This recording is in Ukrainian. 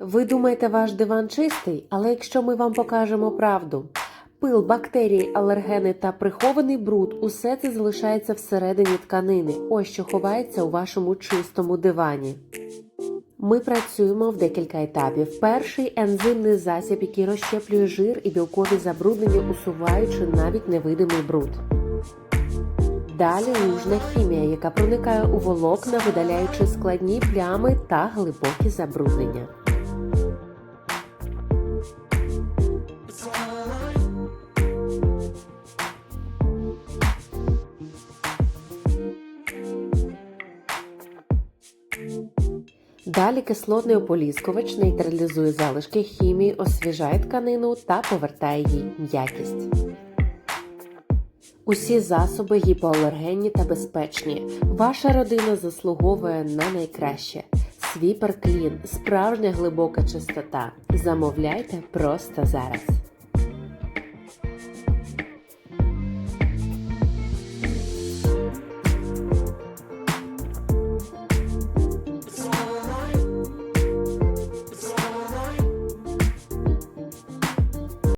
Ви думаєте, ваш диван чистий, але якщо ми вам покажемо правду. Пил, бактерії, алергени та прихований бруд усе це залишається всередині тканини. Ось що ховається у вашому чистому дивані. Ми працюємо в декілька етапів. Перший ензимний засіб, який розщеплює жир і білкові забруднення, усуваючи навіть невидимий бруд. Далі лужна хімія, яка проникає у волокна, видаляючи складні плями та глибокі забруднення. Далі кислотний ополіскувач нейтралізує залишки хімії, освіжає тканину та повертає їй м'якість. Усі засоби гіпоалергенні та безпечні. Ваша родина заслуговує на найкраще. Свіпер Клін, справжня глибока чистота. Замовляйте просто зараз.